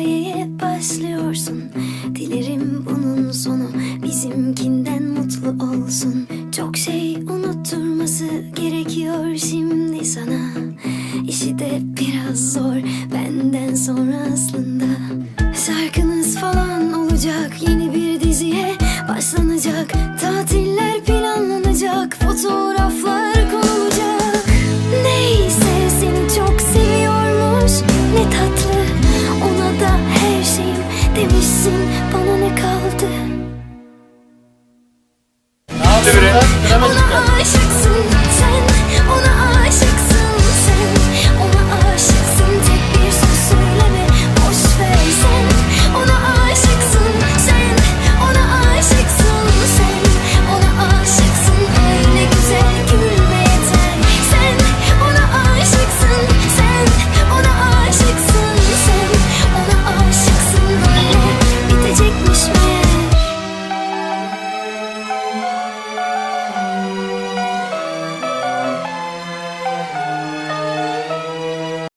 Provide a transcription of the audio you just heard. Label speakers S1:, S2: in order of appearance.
S1: hikayeye başlıyorsun. Dilerim bunun sonu bizimkinden mutlu olsun. Çok şey unutturması gerekiyor şimdi sana. İşi de biraz zor benden sonra aslında. Şarkınız falan olacak yeni bir diziye başlanacak. Tatiller planlanacak fotoğraflar konulacak. Neyse seni çok seviyormuş ne tatlı Gracias.